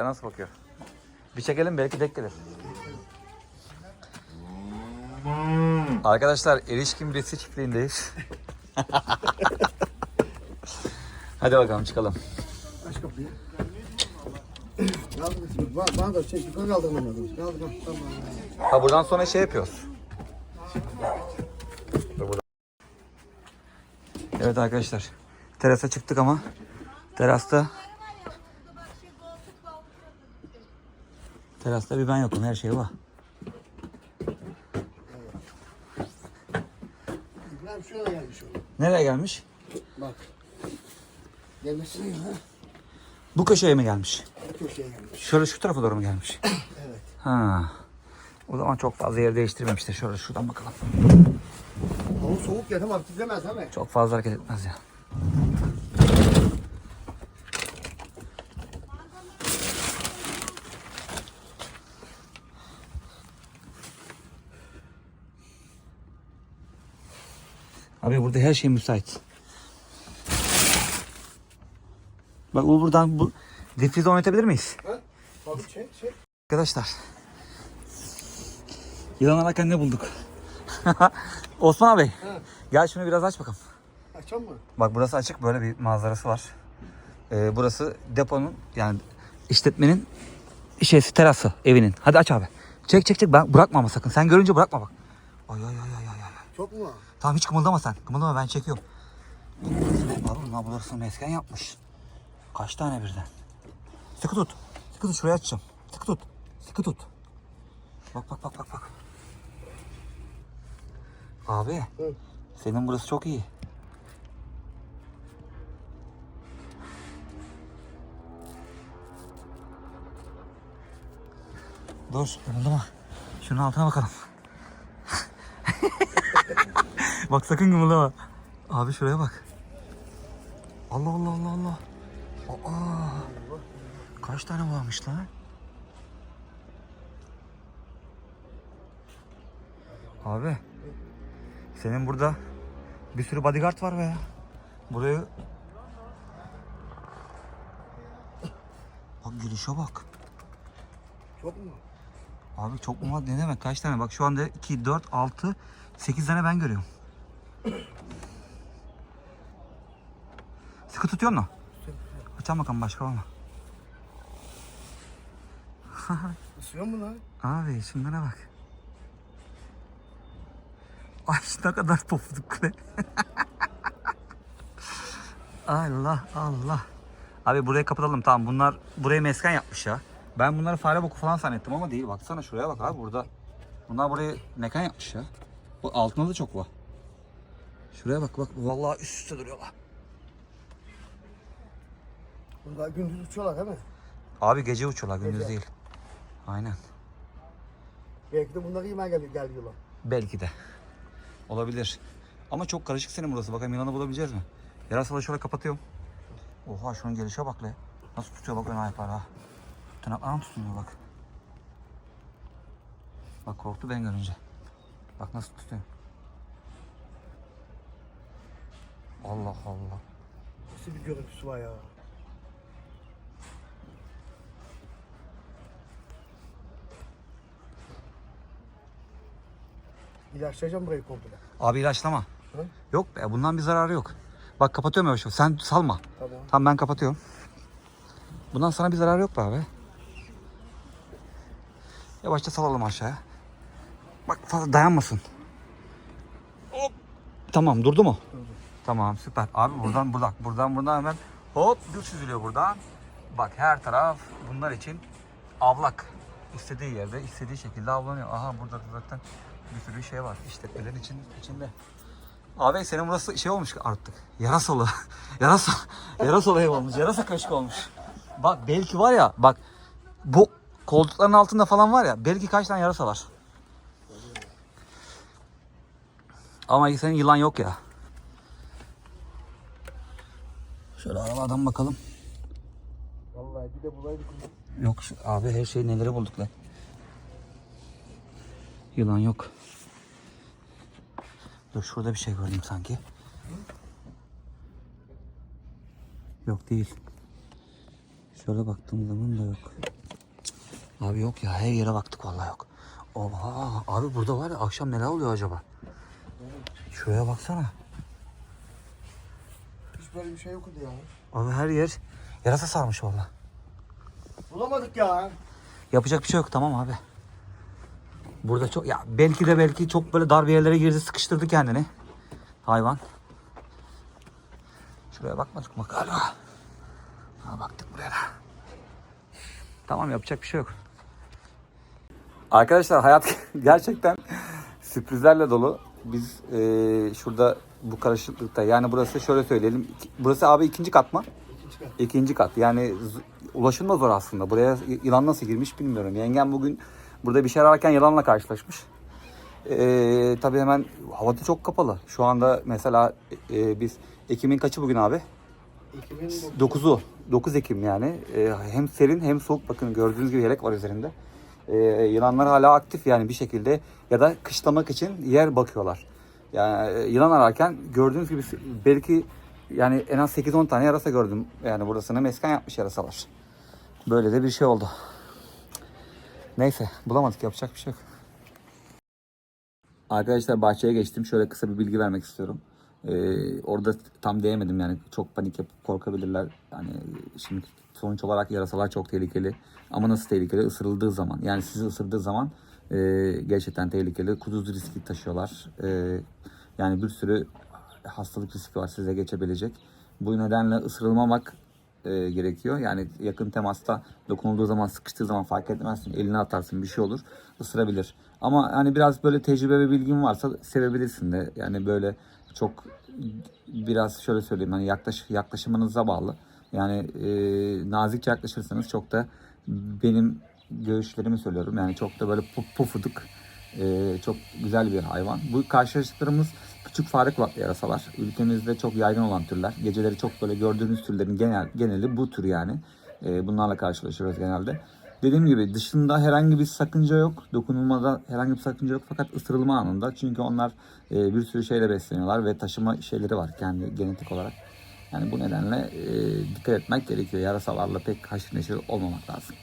Bekle nasıl bakıyor? Bir çekelim belki denk gelir. Arkadaşlar erişkin birisi çiftliğindeyiz. Hadi bakalım çıkalım. Aç kapıyı. Bana, da çek. Yukarı. Kaldır. Tamam. Ha buradan sonra şey yapıyoruz. Evet arkadaşlar. Terasa çıktık ama terasta terasta bir ben yokum her şey var. İbrahim şuraya gelmiş o. Nereye gelmiş? Bak. Gelmesine ya. Bu köşeye mi gelmiş? Bu köşeye gelmiş. Şöyle şu tarafa doğru mu gelmiş? Evet. Ha. O zaman çok fazla yer değiştirmemiştir. Şöyle şuradan bakalım. Ama soğuk ya tamam titremez değil mi? Çok fazla hareket etmez ya. Abi burada her şey müsait. Bak bu buradan bu difrizi oynatabilir miyiz? Ha? Çek çek. Arkadaşlar. Yılan ararken ne bulduk? Osman abi. Gel şunu biraz aç bakalım. Açan mı? Bak burası açık böyle bir manzarası var. Ee, burası deponun yani işletmenin şeysi terası evinin. Hadi aç abi. Çek çek çek ben bırakma ama sakın. Sen görünce bırakma bak. Ay ay ay ay ay. Çok mu? Tamam hiç kımıldama sen. Kımıldama ben çekiyorum. Abi bunlar burası mesken yapmış. Kaç tane birden? Sıkı tut. Sıkı tut şuraya açacağım. Sıkı tut. Sıkı tut. Bak bak bak bak bak. Abi. Hı. Senin burası çok iyi. Dur, kımıldama. Şunun altına bakalım. bak sakın kımıldama. Abi şuraya bak. Allah Allah Allah Allah. Aa, kaç tane varmış lan? Abi. Senin burada bir sürü bodyguard var be ya. Burayı... Bak girişe bak. Çok mu? Abi çok mu var ne demek kaç tane? Bak şu anda 2, 4, 6, 8 tane ben görüyorum. Sıkı tutuyor mu? Açalım bakalım başka var mı? Isıyor mu lan? Abi şunlara bak. Ay ne kadar pofuduk be. Allah Allah. Abi burayı kapatalım tamam bunlar burayı mesken yapmış ya. Ben bunları fare boku falan zannettim ama değil. Baksana şuraya bak abi burada. Bunlar burayı mekan yapmış ya. Bu altında da çok var. Şuraya bak bak vallahi üst üste duruyorlar. Bunlar gündüz uçuyorlar değil mi? Abi gece uçuyorlar gündüz Gece. değil. Aynen. Belki de bunları yemeye gel geliyorlar. Belki de. Olabilir. Ama çok karışık senin burası. Bakalım yılanı bulabileceğiz mi? Yarasalı şöyle kapatıyorum. Oha şunun gelişe bak le. Nasıl tutuyor bak ön ayaklar ha. Tırnaklarına tutunuyor bak. Bak korktu ben görünce. Bak nasıl tutuyor. Allah Allah. Nasıl bir görüntüsü var ya. İlaçlayacağım burayı komple. Abi ilaçlama. Hı? Yok be bundan bir zararı yok. Bak kapatıyorum yavaş yavaş. Sen salma. Tamam. Tamam ben kapatıyorum. Bundan sana bir zararı yok be abi. Yavaşça salalım aşağıya. Bak fazla dayanmasın. Hop. Tamam durdu mu? Tamam süper. Abi buradan buradan buradan buradan hemen hop düz süzülüyor buradan. Bak her taraf bunlar için avlak. İstediği yerde istediği şekilde avlanıyor. Aha burada da zaten bir sürü şey var. İşletmelerin için, içinde. Abi senin burası şey olmuş artık. Yarasalı. Yarasa. Yarasalı ev olmuş. Yarasa köşkü olmuş. Bak belki var ya bak bu koltukların altında falan var ya belki kaç tane yarasa var. Ama senin yılan yok ya. Şöyle arabadan bakalım. Vallahi bir de bulaydık. Yok şu- abi her şeyi neleri bulduk lan. Yılan yok. Dur şurada bir şey gördüm sanki. Yok değil. Şöyle baktığım zaman da yok. Abi yok ya her yere baktık vallahi yok. Oha abi burada var ya akşam neler oluyor acaba? Şuraya baksana. Hiç böyle bir şey yoktu ya. Abi her yer yarasa sarmış vallahi. Bulamadık ya. Yapacak bir şey yok tamam abi. Burada çok ya belki de belki çok böyle dar bir yerlere girdi sıkıştırdı kendini. Hayvan. Şuraya bakmadık mı galiba? Ha baktık buraya da. Tamam yapacak bir şey yok. Arkadaşlar hayat gerçekten sürprizlerle dolu. Biz eee, şurada bu karışıklıkta yani burası şöyle söyleyelim. Burası abi ikinci kat mı? İkinci kat. İkinci kat. Yani da zor aslında. Buraya yılan nasıl girmiş bilmiyorum. Yengem bugün burada bir şey ararken yılanla karşılaşmış. Ee, tabii hemen havada çok kapalı. Şu anda mesela e, biz Ekim'in kaçı bugün abi? 2009. 9'u. 9 Ekim yani. Ee, hem serin hem soğuk. Bakın gördüğünüz gibi yelek var üzerinde. Ee, yılanlar hala aktif yani bir şekilde ya da kışlamak için yer bakıyorlar. Yani e, yılan ararken gördüğünüz gibi belki yani en az 8-10 tane yarasa gördüm. Yani burasını mesken yapmış yarasalar. Böyle de bir şey oldu. Neyse bulamadık yapacak bir şey yok. Arkadaşlar bahçeye geçtim. Şöyle kısa bir bilgi vermek istiyorum. Ee, orada tam diyemedim yani çok panik yapıp korkabilirler. Yani şimdi sonuç olarak yarasalar çok tehlikeli. Ama nasıl tehlikeli? Isırıldığı zaman. Yani sizi ısırdığı zaman e, gerçekten tehlikeli. Kuduz riski taşıyorlar. E, yani bir sürü hastalık riski var size geçebilecek. Bu nedenle ısırılmamak e, gerekiyor. Yani yakın temasta dokunulduğu zaman, sıkıştığı zaman fark etmezsin. Eline atarsın bir şey olur. ısırabilir. Ama hani biraz böyle tecrübe ve bilgin varsa sevebilirsin de. Yani böyle çok biraz şöyle söyleyeyim hani yaklaş, yaklaşımınıza bağlı. Yani e, nazikçe yaklaşırsanız çok da benim görüşlerimi söylüyorum. Yani çok da böyle pu- pufuduk e, çok güzel bir hayvan. Bu karşılaştıklarımız küçük fare kulaklı yarasalar. Ülkemizde çok yaygın olan türler. Geceleri çok böyle gördüğünüz türlerin genel, geneli bu tür yani. E, bunlarla karşılaşıyoruz genelde. Dediğim gibi dışında herhangi bir sakınca yok. Dokunulmada herhangi bir sakınca yok. Fakat ısırılma anında. Çünkü onlar e, bir sürü şeyle besleniyorlar ve taşıma şeyleri var kendi genetik olarak. Yani bu nedenle e, dikkat etmek gerekiyor. Yarasalarla pek haşır neşir olmamak lazım.